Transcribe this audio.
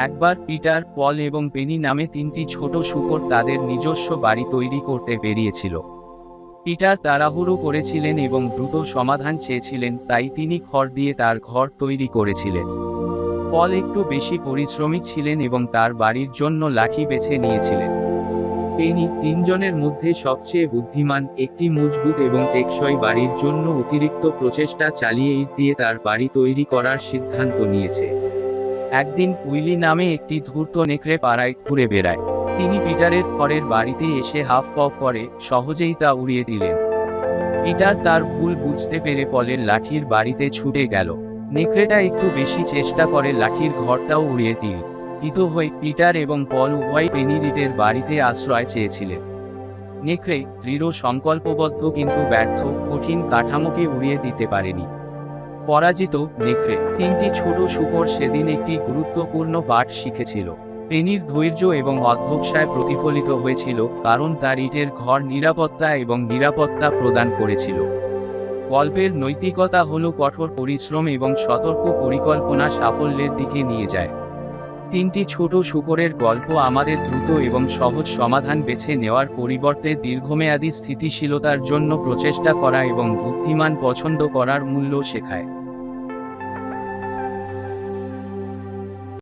একবার পিটার, পল এবং পেনি নামে তিনটি ছোট শুকর তাদের নিজস্ব বাড়ি তৈরি করতে বেরিয়েছিল। পিটার তাড়াহুড়ো করেছিলেন এবং দ্রুত সমাধান চেয়েছিলেন, তাই তিনি খড় দিয়ে তার ঘর তৈরি করেছিলেন। পল একটু বেশি পরিশ্রমী ছিলেন এবং তার বাড়ির জন্য লাঠি বেছে নিয়েছিলেন। পেনি তিনজনের মধ্যে সবচেয়ে বুদ্ধিমান, একটি মজবুত এবং টেকসই বাড়ির জন্য অতিরিক্ত প্রচেষ্টা চালিয়ে ইট দিয়ে তার বাড়ি তৈরি করার সিদ্ধান্ত নিয়েছে। একদিন উইলি নামে একটি ধূর্ত নেকড়ে পাড়ায় ঘুরে বেড়ায়। তিনি পিটারের ঘরের বাড়িতে এসে হাফ ফপ করে, সহজেই তা উড়িয়ে দিলেন। পিটার তার ভুল বুঝতে পেরে পলের লাঠির বাড়িতে ছুটে গেল। নেকড়েটা একটু বেশি চেষ্টা করে লাঠির ঘরটাও উড়িয়ে দিল। ইত হয়ে পিটার এবং পল উভয় পেনিরিদের বাড়িতে আশ্রয় চেয়েছিলেন। নেকড়ে দৃঢ় সংকল্পবদ্ধ কিন্তু ব্যর্থ, কঠিন কাঠামোকে উড়িয়ে দিতে পারেনি। পরাজিত নেকড়ে। তিনটি ছোট শুকর সেদিন একটি গুরুত্বপূর্ণ পাঠ শিখেছিল। পেনির ধৈর্য এবং অধ্যবসায় প্রতিফলিত হয়েছিল কারণ তার ইটের ঘর নিরাপত্তা এবং নিরাপত্তা প্রদান করেছিল। গল্পের নৈতিকতা হল কঠোর পরিশ্রম এবং সতর্ক পরিকল্পনা সাফল্যের দিকে নিয়ে যায়। তিনটি ছোট শুকরের গল্প আমাদের দ্রুত এবং সহজ সমাধান বেছে নেওয়ার পরিবর্তে দীর্ঘমেয়াদী স্থিতিশীলতার জন্য প্রচেষ্টা করা এবং বুদ্ধিমান পছন্দ করার মূল্য শেখায়।